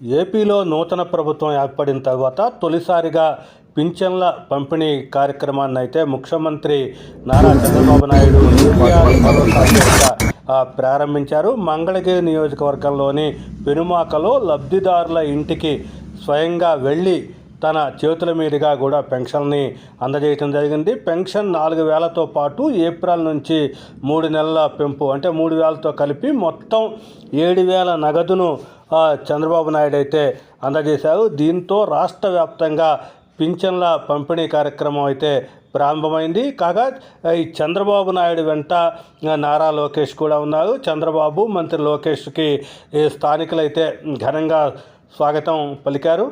ఏపీలో నూతన ప్రభుత్వం ఏర్పడిన తర్వాత తొలిసారిగా పింఛన్ల పంపిణీ కార్యక్రమాన్ని అయితే ముఖ్యమంత్రి నారా చంద్రబాబు నాయుడు ప్రారంభించారు. మంగళగిరి నియోజకవర్గంలోని పెనుమాకలో లబ్ధిదారుల ఇంటికి స్వయంగా వెళ్ళి తన చేతుల మీదుగా కూడా పెన్షన్ని అందజేయటం జరిగింది. పెన్షన్ నాలుగు వేలతో పాటు ఏప్రిల్ నుంచి మూడు నెలల పెంపు అంటే మూడు వేలతో కలిపి మొత్తం ఏడు వేల నగదును చంద్రబాబు నాయుడు అయితే అందజేశారు. దీంతో రాష్ట్ర వ్యాప్తంగా పింఛన్ల పంపిణీ కార్యక్రమం అయితే ప్రారంభమైంది. కాగా ఈ చంద్రబాబు నాయుడు వెంట నారా లోకేష్ కూడా ఉన్నారు. చంద్రబాబు మంత్రి లోకేష్కి ఈ స్థానికులైతే ఘనంగా స్వాగతం పలికారు.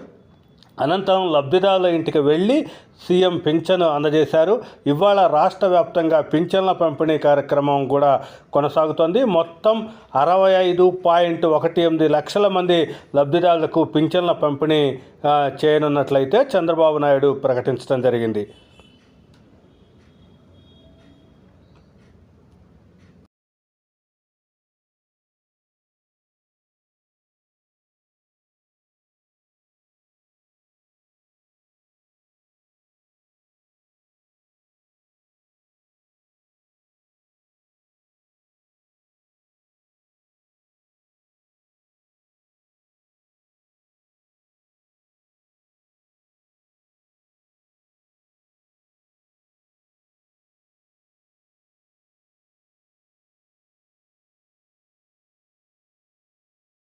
అనంతరం లబ్ధిదారుల ఇంటికి వెళ్ళి సీఎం పింఛను అందజేశారు. ఇవాళ రాష్ట్ర వ్యాప్తంగా పింఛన్ల పంపిణీ కార్యక్రమం కూడా కొనసాగుతోంది. మొత్తం అరవై ఐదు పాయింట్ ఒకటి ఎనిమిది లక్షల మంది లబ్ధిదారులకు పింఛన్ల పంపిణీ చేయనున్నట్లయితే చంద్రబాబు నాయుడు ప్రకటించడం జరిగింది.